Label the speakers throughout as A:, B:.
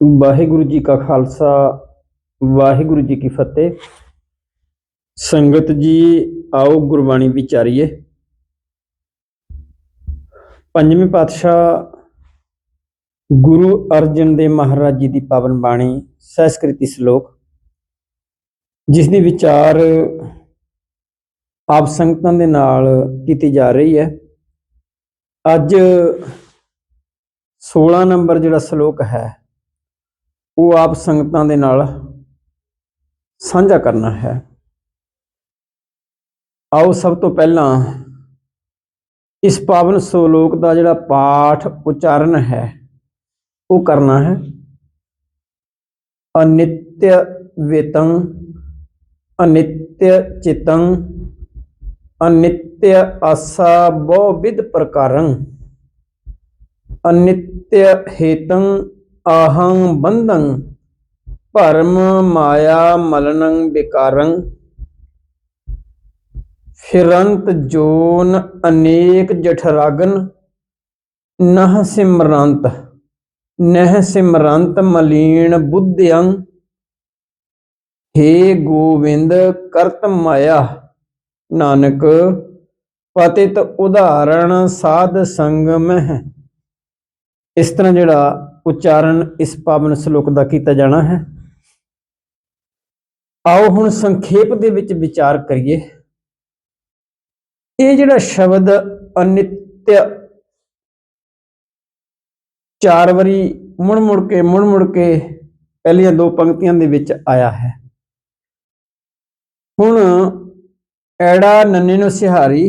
A: ਵਾਹਿਗੁਰੂ ਜੀ ਕਾ ਖਾਲਸਾ, ਵਾਹਿਗੁਰੂ ਜੀ ਕੀ ਫਤਿਹ। ਸੰਗਤ ਜੀ, ਆਓ ਗੁਰਬਾਣੀ ਵਿਚਾਰੀਏ। ਪੰਜਵੇਂ ਪਾਤਸ਼ਾਹ ਗੁਰੂ ਅਰਜਨ ਦੇਵ ਮਹਾਰਾਜ ਜੀ ਦੀ ਪਾਵਨ ਬਾਣੀ ਸੰਸਕ੍ਰਿਤੀ ਸ਼ਲੋਕ, ਜਿਸ ਦੀ ਵਿਚਾਰ ਆਪ ਸੰਗਤਾਂ ਦੇ ਨਾਲ ਕੀਤੀ ਜਾ ਰਹੀ ਹੈ। ਅੱਜ 16 ਨੰਬਰ ਜਿਹੜਾ ਸ਼ਲੋਕ ਹੈ ਉਹ ਆਪ ਸੰਗਤਾਂ ਦੇ ਨਾਲ ਸਾਂਝਾ ਕਰਨਾ ਹੈ। ਆਓ ਸਭ ਤੋਂ ਪਹਿਲਾਂ ਇਸ ਪਾਵਨ ਸ਼ਲੋਕ ਦਾ ਜਿਹੜਾ ਪਾਠ ਉਚਾਰਨ ਹੈ, ਉਹ ਕਰਨਾ ਹੈ। ਅਨਿਤਯ ਵੇਤੰ, ਅਨਿਤਯ ਚਿਤੰ, ਅਨਿਤਯ ਆਸਾ ਬਹੁ ਵਿਦ ਪ੍ਰਕਾਰੰ, ਅਨਿਤਯ ਹੇਤੰ ਆਹੰ ਬੰਧੰ, ਭਰਮ ਮਾਇਆ ਮਲਨੰ ਵਿਕਾਰੰ। ਫਿਰੰਤ ਜੋਨ ਅਨੇਕ ਜਠਰਾਗਨ ਨਹ ਸਿਮਰੰਤ ਨਹ ਸਿਮਰੰਤ ਮਲੀਨ ਬੁੱਧਿਯੰ ਹੇ ਗੋਵਿੰਦ, ਕਰਤ ਮਾਇਆ, ਨਾਨਕ, ਪਤਿਤ ਉਦਾਹਰਣ ਸਾਧ ਸੰਗ ਮਹਿ। ਇਸ ਤਰ੍ਹਾਂ ਜਿਹੜਾ ਉਚਾਰਨ ਇਸ ਪਾਵਨ ਸ਼ਲੋਕ ਦਾ ਕੀਤਾ ਜਾਣਾ ਹੈ। ਆਓ ਹੁਣ ਸੰਖੇਪ ਦੇ ਵਿੱਚ ਵਿਚਾਰ ਕਰੀਏ। ਇਹ ਜਿਹੜਾ ਸ਼ਬਦ ਅਨਿਤਯ ਚਾਰ ਵਾਰੀ ਮੁੜ ਮੁੜ ਕੇ ਮੁੜ ਮੁੜ ਕੇ ਪਹਿਲੀਆਂ ਦੋ ਪੰਕਤੀਆਂ ਦੇ ਵਿੱਚ ਆਇਆ ਹੈ। ਹੁਣ ਐੜਾ ਨੰਨੇ ਨੂੰ ਸਿਹਾਰੀ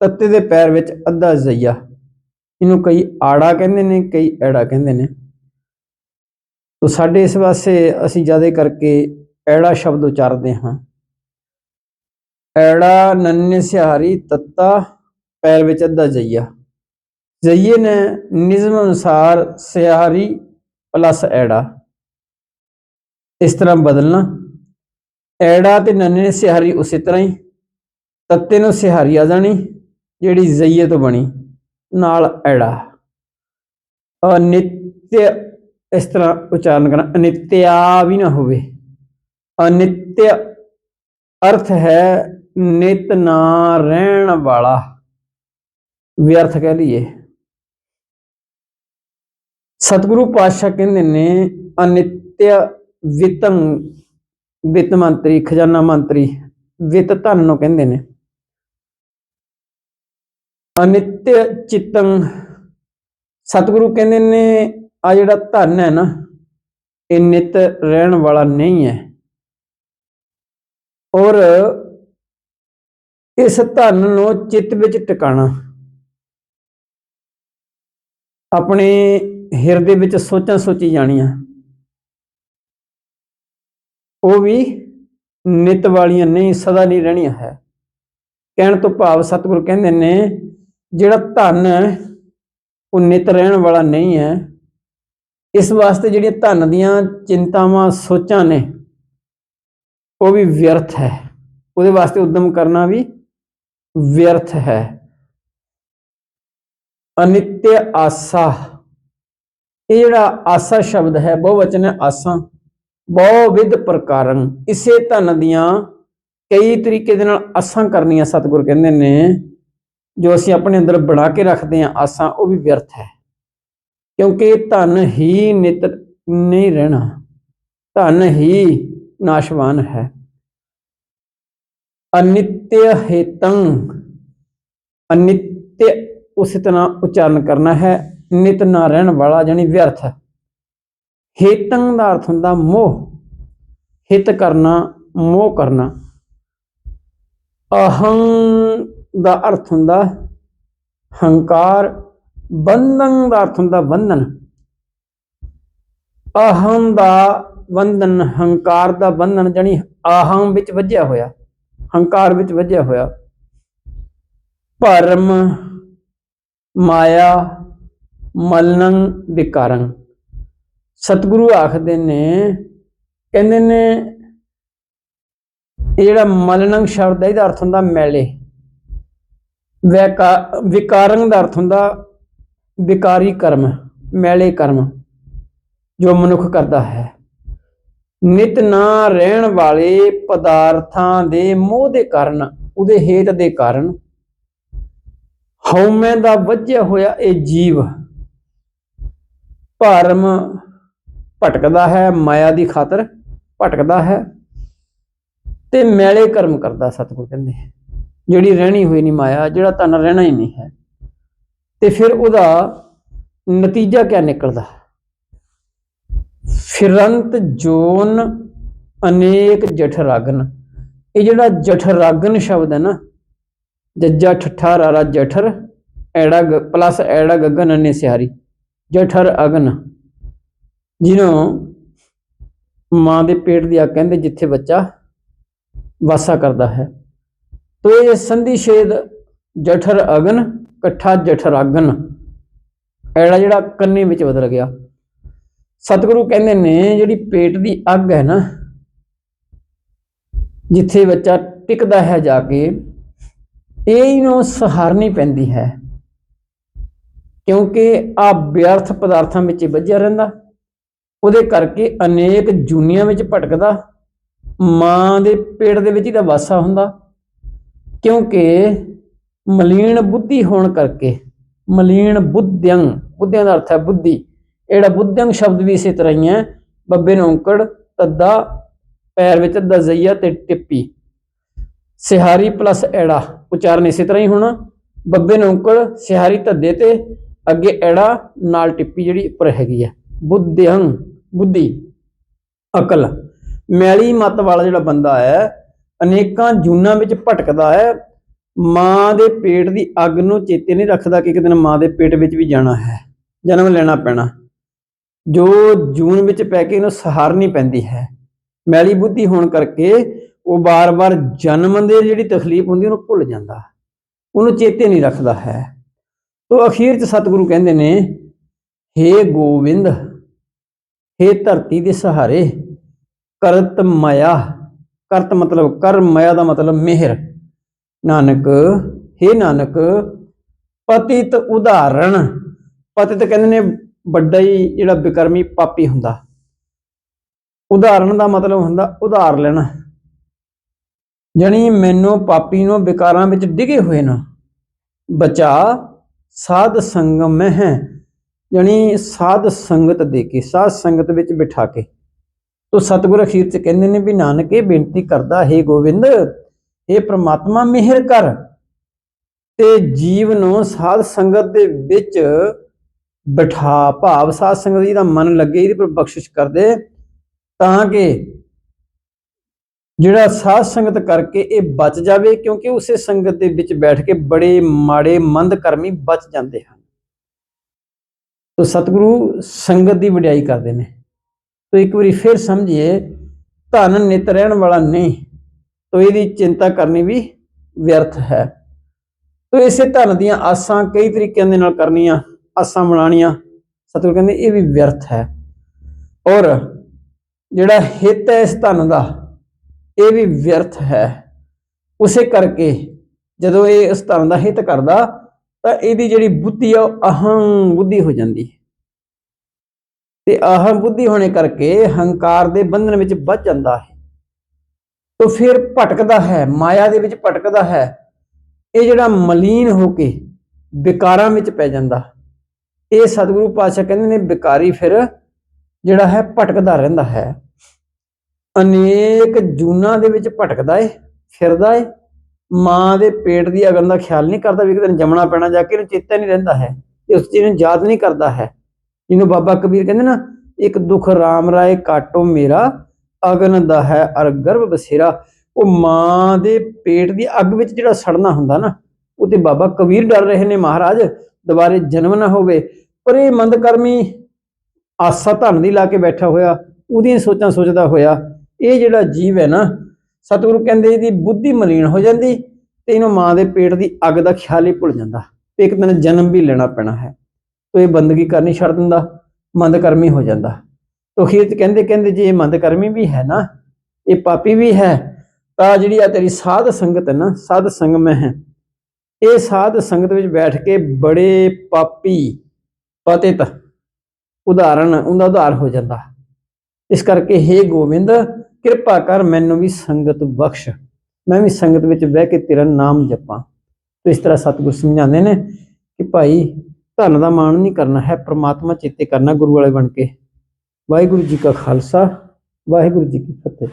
A: ਤੱਤੇ ਦੇ ਪੈਰ ਵਿੱਚ ਅੱਧਾ ਜ਼ਈਆ। ਇਹਨੂੰ ਕਈ ਆੜਾ ਕਹਿੰਦੇ ਨੇ, ਕਈ ਐੜਾ ਕਹਿੰਦੇ ਨੇ। ਤੋ ਸਾਡੇ ਇਸ ਵਾਸਤੇ ਅਸੀਂ ਜ਼ਿਆਦਾ ਕਰਕੇ ਐੜਾ ਸ਼ਬਦ ਉਚਾਰਦੇ ਹਾਂ। ਐੜਾ ਨੰਨੇ ਸਿਹਾਰੀ ਤੱਤਾ ਪੈਰ ਵਿੱਚ ਅੱਧਾ ਜਈਆ। ਜਈਏ ਨੇ ਨਿਯਮ ਅਨੁਸਾਰ ਸਿਹਾਰੀ ਪਲੱਸ ਐੜਾ। ਇਸ ਤਰ੍ਹਾਂ ਬਦਲਣਾ। ਐੜਾ ਤੇ ਨੰਨੇ ਸਿਹਾਰੀ ਉਸੇ ਤਰ੍ਹਾਂ ਹੀ, ਤੱਤੇ ਨੂੰ ਸਿਹਾਰੀ ਆ ਜਾਣੀ, ਜਿਹੜੀ ਜਈਏ ਤੋਂ ਬਣੀ। ਨਾਲ ਐੜਾ। ਅਨਿਤਯ, ਇਸ ਤਰ੍ਹਾਂ ਉਚਾਰਨ ਕਰਨਾ ਅਨਿਤਿਆ ਵੀ ਨਾ ਹੋਵੇ। ਅਨਿਤਯ ਅਰਥ ਹੈ ਨਿਤ ਨਾ ਰਹਿਣ ਵਾਲਾ। ਵਿਅਰਥ ਕਹਿ ਲਈਏ। ਸਤਿਗੁਰੂ ਪਾਤਸ਼ਾਹ ਕਹਿੰਦੇ ਨੇ, ਅਨਿਤਯ ਵਿਤੰ ਵਿੱਤ ਮੰਤਰੀ, ਖਜ਼ਾਨਾ ਮੰਤਰੀ, ਵਿੱਤ ਧਨ ਨੂੰ ਕਹਿੰਦੇ ਨੇ। ਅਨਿਤਯ ਚਿਤੰ। ਸਤਿਗੁਰੂ ਕਹਿੰਦੇ ਨੇ, ਆ ਜਿਹੜਾ ਧਨ ਹੈ ਨਾ, ਇਹ ਨਿਤ ਰਹਿਣ ਵਾਲਾ ਨਹੀਂ ਹੈ। ਔਰ ਇਸ ਧਨ ਨੂੰ ਚਿੱਤ ਵਿੱਚ ਟਿਕਾਣਾ। ਆਪਣੇ ਹਿਰਦੇ ਵਿੱਚ ਸੋਚਾਂ ਸੋਚੀ ਜਾਣੀਆਂ। ਉਹ ਵੀ ਨਿਤ ਵਾਲੀਆਂ ਨਹੀਂ, ਸਦਾ ਨਹੀਂ ਰਹਿਣੀਆਂ ਹੈ। ਕਹਿਣ ਤੋਂ ਭਾਵ ਸਤਿਗੁਰੂ ਕਹਿੰਦੇ ਨੇ ਜਿਹੜਾ ਧਨ ਹੈ, ਉਹ ਨਿਤ ਰਹਿਣ ਵਾਲਾ ਨਹੀਂ ਹੈ। ਇਸ ਵਾਸਤੇ ਜਿਹੜੀਆਂ ਧਨ ਦੀਆਂ ਚਿੰਤਾਵਾਂ, ਸੋਚਾਂ ਨੇ, ਉਹ ਵੀ ਵਿਅਰਥ ਹੈ। ਉਹਦੇ ਵਾਸਤੇ ਉਦਮ ਕਰਨਾ ਵੀ ਵਿਅਰਥ ਹੈ। ਅਨਿਤਯ ਆਸਾ, ਇਹ ਜਿਹੜਾ ਆਸਾ ਸ਼ਬਦ ਹੈ, ਬਹੁਵਚਨ ਹੈ ਆਸਾਂ ਬਹੁ ਵਿਧ ਪ੍ਰਕਾਰਨ ਇਸੇ ਧਨ ਦੀਆਂ ਕਈ ਤਰੀਕੇ ਦੇ ਨਾਲ ਆਸਾਂ ਕਰਨੀਆਂ ਸਤਿਗੁਰ ਕਹਿੰਦੇ ਨੇ। ਜੋ ਅਸੀਂ ਆਪਣੇ ਅੰਦਰ ਬਣਾ ਕੇ ਰੱਖਦੇ ਹਾਂ, ਆਸਾਂ, ਉਹ ਵੀ ਵਿਅਰਥ ਹੈ। ਕਿਉਂਕਿ ਧਨ ਹੀ ਨਿਤ ਨਹੀਂ ਰਹਿਣਾ, ਧਨ ਹੀ ਨਾਸ਼ਵਾਨ ਹੈ। ਅਨਿਤਯ ਹੇਤੰ, ਅਨਿਤਯ ਉਸੇ ਤਰ੍ਹਾਂ ਉਚਾਰਨ ਕਰਨਾ ਹੈ, ਨਿਤ ਨਾ ਰਹਿਣ ਵਾਲਾ ਜਾਨੀ ਵਿਅਰਥ। ਹੇਤੰ ਦਾ ਅਰਥ ਹੁੰਦਾ ਮੋਹ, ਹਿਤ ਕਰਨਾ, ਮੋਹ ਕਰਨਾ। ਅਹੰ ਦਾ ਅਰਥ ਹੁੰਦਾ ਹੰਕਾਰ, ਬੰਧਨ ਦਾ ਅਰਥ ਹੁੰਦਾ ਬੰਧਨ। ਅਹੰ ਦਾ ਬੰਧਨ, ਹੰਕਾਰ ਦਾ ਬੰਧਨ ਜਾਨੀ ਆਹੰ ਵਿੱਚ ਵੱਜਿਆ ਹੋਇਆ, ਹੰਕਾਰ ਵਿੱਚ ਵੱਜਿਆ ਹੋਇਆ। ਭਰਮ, ਮਾਇਆ, ਮਲਨੰ, ਵਿਕਾਰੰ। ਸਤਿਗੁਰੂ ਆਖਦੇ ਨੇ, ਕਹਿੰਦੇ ਨੇ, ਇਹ ਜਿਹੜਾ ਮਲਨੰ ਸ਼ਬਦ ਹੈ, ਇਹਦਾ ਅਰਥ ਹੁੰਦਾ ਮੈਲੇ। ਵੈਕਾ ਵਿਕਾਰੰ ਦਾ ਅਰਥ ਹੁੰਦਾ ਵਿਕਾਰੀ ਕਰਮ, ਮੈਲੇ ਕਰਮ, ਜੋ ਮਨੁੱਖ ਕਰਦਾ ਹੈ। ਨਿਤ ਨਾ ਰਹਿਣ ਵਾਲੇ ਪਦਾਰਥਾਂ ਦੇ ਮੋਹ ਦੇ ਕਾਰਨ, ਉਹਦੇ ਹੇਤ ਦੇ ਕਾਰਨ ਹਉਮੈ ਦਾ ਵੱਜਿਆ ਹੋਇਆ ਇਹ ਜੀਵ ਭਰਮ ਭਟਕਦਾ ਹੈ, ਮਾਇਆ ਦੀ ਖਾਤਰ ਭਟਕਦਾ ਹੈ ਤੇ ਮੈਲੇ ਕਰਮ ਕਰਦਾ, ਸਤਿਗੁਰ ਕਹਿੰਦੇ। ਜਿਹੜੀ ਰਹਿਣੀ ਹੋਈ ਨਹੀਂ ਮਾਇਆ, ਜਿਹੜਾ ਤਨ ਰਹਿਣਾ ਹੀ ਨਹੀਂ ਹੈ। ਤੇ ਫਿਰ ਉਹਦਾ ਨਤੀਜਾ ਕਿਆ ਨਿਕਲਦਾ? ਫਿਰੰਤ, ਜੋਨ, ਅਨੇਕ ਜਠ ਇਹ ਜਿਹੜਾ ਜਠ ਰਾਗਨ ਸ਼ਬਦ ਹੈ ਨਾ, ਜੱਜਾ ਠੱਠਾ ਰਾਰਾ ਜਠਰ ਐੜਾ ਪਲੱਸ ਐੜਾ ਗਗਨ ਅਨੇ ਸਿਹਾਰੀ। ਜਠਰ, ਅਗਨ। ਜਿਹਨੂੰ ਮਾਂ ਦੇ ਪੇਟ ਦੀ ਆ ਕਹਿੰਦੇ ਜਿੱਥੇ ਬੱਚਾ ਵਾਸਾ ਕਰਦਾ ਹੈ। ਤੋ ਇਹ ਸੰਧੀ ਛੇਦ ਜਠਰ ਅਗਨ ਇਕੱਠਾ ਜਠਰ ਅਗਨ ਐੜਾ ਜਿਹੜਾ ਕੰਨੇ ਵਿੱਚ ਬਦਲ ਗਿਆ ਸਤਿਗੁਰੂ ਕਹਿੰਦੇ ਨੇ ਜਿਹੜੀ ਪੇਟ ਦੀ ਅੱਗ ਹੈ ਨਾ ਜਿੱਥੇ ਬੱਚਾ ਟਿਕਦਾ ਹੈ ਜਾ ਕੇ ਇਹ ਇਹਨੂੰ ਸਹਾਰਨੀ ਪੈਂਦੀ ਹੈ ਕਿਉਂਕਿ ਆ ਵਿਅਰਥ ਪਦਾਰਥਾਂ ਵਿੱਚ ਵੱਜਿਆ ਰਹਿੰਦਾ ਉਹਦੇ ਕਰਕੇ ਅਨੇਕ ਜੂਨੀਆਂ ਵਿੱਚ ਭਟਕਦਾ ਮਾਂ ਦੇ ਪੇਟ ਦੇ ਵਿੱਚ ਹੀ ਤਾਂ ਵਾਸਾ ਹੁੰਦਾ ਕਿਉਂਕਿ ਮਲੀਨ ਬੁੱਧੀ ਹੋਣ ਕਰਕੇ, ਮਲੀਨ ਬੁੱਧਿਅੰ, ਬੁੱਧਿਆਂ ਦਾ ਅਰਥ ਹੈ ਬੁੱਧੀ ਇਹ ਜਿਹੜਾ ਬੁੱਧਿਅੰ ਸ਼ਬਦ ਵੀ ਇਸੇ ਤਰ੍ਹਾਂ ਹੀ ਹੈ, ਬੱਬੇ ਨੂੰ ਔਂਕੜ, ਤੱਦਾ, ਪੈਰ ਵਿੱਚ ਦਜ਼ਈਆ ਤੇ ਟਿੱਪੀ। ਸਿਹਾਰੀ ਪਲੱਸ ਐੜਾ, ਉਚਾਰਨ ਇਸੇ ਤਰ੍ਹਾਂ ਹੀ ਹੋਣਾ। ਬੱਬੇ ਨੂੰ ਔਂਕੜ, ਸਿਹਾਰੀ ਧੱਦੇ ਤੇ, ਅੱਗੇ ਐੜਾ, ਨਾਲ ਟਿੱਪੀ ਜਿਹੜੀ ਉੱਪਰ ਹੈਗੀ ਹੈ। ਬੁੱਧਿਅੰ, ਬੁੱਧੀ, ਅਕਲ। ਮੈਲੀ ਮਤ ਵਾਲਾ ਜਿਹੜਾ ਬੰਦਾ ਹੈ ਅਨੇਕਾਂ ਜੂਨਾਂ ਵਿੱਚ ਭਟਕਦਾ ਹੈ। ਮਾਂ ਦੇ ਪੇਟ ਦੀ ਅੱਗ ਨੂੰ ਚੇਤੇ ਨਹੀਂ ਰੱਖਦਾ ਕਿ ਇੱਕ ਦਿਨ ਮਾਂ ਦੇ ਪੇਟ ਵਿੱਚ ਵੀ ਜਾਣਾ ਹੈ। ਜਨਮ ਲੈਣਾ ਪੈਣਾ। ਜੋ ਜੂਨ ਵਿੱਚ ਪੈ ਕੇ ਇਹਨੂੰ ਸਹਾਰਨੀ ਪੈਂਦੀ ਹੈ। ਮੈਲੀ ਬੁੱਧੀ ਹੋਣ ਕਰਕੇ ਉਹ ਬਾਰ-ਬਾਰ ਜਨਮ ਦੇ ਜਿਹੜੀ ਤਕਲੀਫ ਹੁੰਦੀ ਉਹਨੂੰ ਭੁੱਲ ਜਾਂਦਾ। ਉਹਨੂੰ ਚੇਤੇ ਨਹੀਂ ਰੱਖਦਾ ਹੈ। ਤੋ ਅਖੀਰ ਚ ਸਤਿਗੁਰੂ ਕਹਿੰਦੇ ਨੇ हे ਗੋਵਿੰਦ हे ਧਰਤੀ ਦੇ ਸਹਾਰੇ, ਕਰਤ ਮਾਇਆ ਕਰਤ ਮਤਲਬ ਕਰ, ਮਾਇਆ ਦਾ ਮਤਲਬ ਮਿਹਰ। ਨਾਨਕ हे ਨਾਨਕ, ਪਤਿਤ ਉਦਾਹਰਣ। ਪਤਿਤ ਕਹਿੰਦੇ ਨੇ ਵੱਡਾ ਹੀ ਜਿਹੜਾ ਬਿਕਰਮੀ ਪਾਪੀ ਹੁੰਦਾ। ਉਦਾਹਰਣ ਦਾ ਮਤਲਬ ਹੁੰਦਾ ਉਧਾਰ ਲੈਣਾ। ਜਣੀ ਮੈਨੂੰ ਪਾਪੀ ਨੂੰ ਵਿਕਾਰਾਂ ਵਿੱਚ ਡਿਗੇ ਹੋਏ ਨਾ। ਬਚਾ ਸਾਧ ਸੰਗਮ ਮੈਂ ਹੈ। ਜਣੀ ਸਾਧ ਸੰਗਤ ਦੇ ਕੇ, ਸਾਧ ਸੰਗਤ ਵਿੱਚ ਬਿਠਾ ਕੇ। ਤੋ ਸਤਿਗੁਰ ਅਖੀਰ ਚ ਕਹਿੰਦੇ ਨੇ ਵੀ ਨਾਨਕ ਇਹ ਬੇਨਤੀ ਕਰਦਾ, ਹੈ ਗੋਬਿੰਦ ਇਹ ਪ੍ਰਮਾਤਮਾ ਮਿਹਰ ਕਰ ਤੇ ਜੀਵ ਨੂੰ ਸਾਧ ਸੰਗਤ ਦੇ ਵਿੱਚ ਬਿਠਾ, ਭਾਵ ਸਾਧ ਸੰਗਤ ਜੀ ਦਾ ਮਨ ਲੱਗੇ, ਇਹਦੇ ਪਰ ਬਖਸ਼ਿਸ਼ ਕਰਦੇ ਤਾਂ ਕਿ ਜਿਹੜਾ ਸਾਧ ਸੰਗਤ ਕਰਕੇ ਇਹ ਬਚ ਜਾਵੇ, ਕਿਉਂਕਿ ਉਸੇ ਸੰਗਤ ਦੇ ਵਿੱਚ ਬੈਠ ਕੇ ਬੜੇ ਮਾੜੇ ਮੰਦ ਕਰਮੀ ਬਚ ਜਾਂਦੇ ਹਨ। ਤੋ ਸਤਿਗੁਰੂ ਸੰਗਤ ਦੀ ਵਡਿਆਈ ਕਰਦੇ ਨੇ। ਤੋ ਇੱਕ ਵਾਰੀ ਫਿਰ ਸਮਝੀਏ, ਧਨ ਨਿਤ ਰਹਿਣ ਵਾਲਾ ਨਹੀਂ, ਤੋ ਇਹਦੀ ਚਿੰਤਾ ਕਰਨੀ ਵੀ ਵਿਅਰਥ ਹੈ। ਤੋ ਇਸੇ ਧਨ ਦੀਆਂ ਆਸਾਂ ਕਈ ਤਰੀਕਿਆਂ ਦੇ ਨਾਲ ਕਰਨੀਆਂ, ਆਸਾਂ ਬਣਾਉਣੀਆਂ, ਸਤਿਗੁਰ ਕਹਿੰਦੇ ਇਹ ਵੀ ਵਿਅਰਥ ਹੈ। ਔਰ ਜਿਹੜਾ ਹਿੱਤ ਹੈ ਇਸ ਧਨ ਦਾ, ਇਹ ਵੀ ਵਿਅਰਥ ਹੈ। ਉਸੇ ਕਰਕੇ ਜਦੋਂ ਇਹ ਇਸ ਧਨ ਦਾ ਹਿੱਤ ਕਰਦਾ, ਤਾਂ ਇਹਦੀ ਜਿਹੜੀ ਬੁੱਧੀ ਆ ਉਹ ਅਹੰ ਬੁੱਧੀ ਹੋ ਜਾਂਦੀ ਹੈ। ਤੇ ਅਹੰ ਬੁੱਧੀ ਹੋਣੇ ਕਰਕੇ ਹੰਕਾਰ ਦੇ ਬੰਧਨ ਵਿੱਚ ਵੱਜ ਜਾਂਦਾ ਹੈ। ਤੋ ਫਿਰ ਭਟਕਦਾ ਹੈ, ਮਾਇਆ ਦੇ ਵਿੱਚ ਭਟਕਦਾ ਹੈ। ਇਹ ਜਿਹੜਾ ਮਲੀਨ ਹੋ ਕੇ ਵਿਕਾਰਾਂ ਵਿੱਚ ਪੈ ਜਾਂਦਾ। ਇਹ ਸਤਿਗੁਰੂ ਪਾਤਸ਼ਾਹ ਕਹਿੰਦੇ ਨੇ ਵਿਕਾਰੀ ਫਿਰ ਜਿਹੜਾ ਹੈ ਭਟਕਦਾ ਰਹਿੰਦਾ ਹੈ। ਅਨੇਕ ਜੂਨਾਂ ਦੇ ਵਿੱਚ ਭਟਕਦਾ ਏ, ਫਿਰਦਾ ਏ। ਮਾਂ ਦੇ ਪੇਟ ਦੀ ਅਗਨ ਦਾ ਖਿਆਲ ਨਹੀਂ ਕਰਦਾ ਵੀ ਇੱਕ ਦਿਨ ਜੰਮਣਾ ਪੈਣਾ ਜਾ ਕੇ ਇਹਨੂੰ ਚੇਤਾ ਨਹੀਂ ਰਹਿੰਦਾ ਹੈ। ਤੇ ਉਸ ਚੀਜ਼ ਨੂੰ ਯਾਦ ਨਹੀਂ ਕਰਦਾ ਹੈ। ਜਿਹਨੂੰ ਬਾਬਾ ਕਬੀਰ ਕਹਿੰਦੇ ਨਾ, ਇੱਕ ਦੁੱਖ ਰਾਮ ਰਾਏ ਕਾਟੋ ਮੇਰਾ, ਅਗਨ ਦਾ ਹੈ ਅਰ ਗਰਭ ਬਸੇਰਾ। ਉਹ ਮਾਂ ਦੇ ਪੇਟ ਦੀ ਅੱਗ ਵਿੱਚ ਜਿਹੜਾ ਸੜਨਾ ਹੁੰਦਾ ਨਾ, ਉਹ ਤੇ ਬਾਬਾ ਕਬੀਰ ਡਰ ਰਹੇ ਨੇ ਮਹਾਰਾਜ, ਦੁਬਾਰੇ ਜਨਮ ਨਾ ਹੋਵੇ। ਪਰ ਇਹ ਮੰਦਕਰਮੀ ਆਸਾ ਧਨ ਦੀ ਲਾ ਕੇ ਬੈਠਾ ਹੋਇਆ, ਉਹਦੀਆਂ ਸੋਚਾਂ ਸੋਚਦਾ ਹੋਇਆ, ਇਹ ਜਿਹੜਾ ਜੀਵ ਹੈ ਨਾ, ਸਤਿਗੁਰੂ ਕਹਿੰਦੇ ਇਹਦੀ ਬੁੱਧੀ ਮਲੀਨ ਹੋ ਜਾਂਦੀ ਤੇ ਇਹਨੂੰ ਮਾਂ ਦੇ ਪੇਟ ਦੀ ਅੱਗ ਦਾ ਖਿਆਲ ਹੀ ਭੁੱਲ ਜਾਂਦਾ। ਇੱਕ ਦਿਨ ਜਨਮ ਵੀ ਲੈਣਾ ਪੈਣਾ ਹੈ। ਤੋ ਇਹ ਬੰਦਗੀ ਕਰਨੀ ਛੱਡ ਦਿੰਦਾ, ਮੰਦਕਰਮੀ ਹੋ ਜਾਂਦਾ। ਤੋ ਅਖੀਰ ਕਹਿੰਦੇ ਕਹਿੰਦੇ ਜੇ ਇਹ ਮੰਦਕਰਮੀ ਵੀ ਹੈ ਨਾ, ਇਹ ਪਾਪੀ ਵੀ ਹੈ, ਤਾਂ ਜਿਹੜੀ ਆ ਤੇਰੀ ਸਾਧ ਸੰਗਤ ਹੈ ਨਾ, ਸਾਧ ਸੰਗ ਮੈਂ ਹੈ। ਇਹ ਸਾਧ ਸੰਗਤ ਵਿੱਚ ਬੈਠ ਕੇ ਬੜੇ ਪਾਪੀ, ਪਤਿਤ ਉਦਾਹਰਣ, ਉਹਦਾ ਉਧਾਰ ਹੋ ਜਾਂਦਾ। ਇਸ ਕਰਕੇ हे ਗੋਬਿੰਦ, ਕਿਰਪਾ ਕਰ ਮੈਨੂੰ ਵੀ ਸੰਗਤ ਬਖਸ਼। ਮੈਂ ਵੀ ਸੰਗਤ ਵਿੱਚ ਬਹਿ ਕੇ ਤੇਰਾ ਨਾਮ ਜਪਾਂ। ਤੇ ਇਸ ਤਰ੍ਹਾਂ ਸਤਿਗੁਰ ਸਮਝਾਉਂਦੇ ਨੇ ਕਿ ਭਾਈ ਧਨ ਦਾ ਮਾਣ ਨਹੀਂ ਕਰਨਾ ਹੈ, ਪ੍ਰਮਾਤਮਾ ਚੇਤੇ ਕਰਨਾ ਗੁਰੂ ਵਾਲੇ ਬਣ ਕੇ। ਵਾਹਿਗੁਰੂ ਜੀ ਕਾ ਖਾਲਸਾ, ਵਾਹਿਗੁਰੂ ਜੀ ਕੀ ਫਤਿਹ।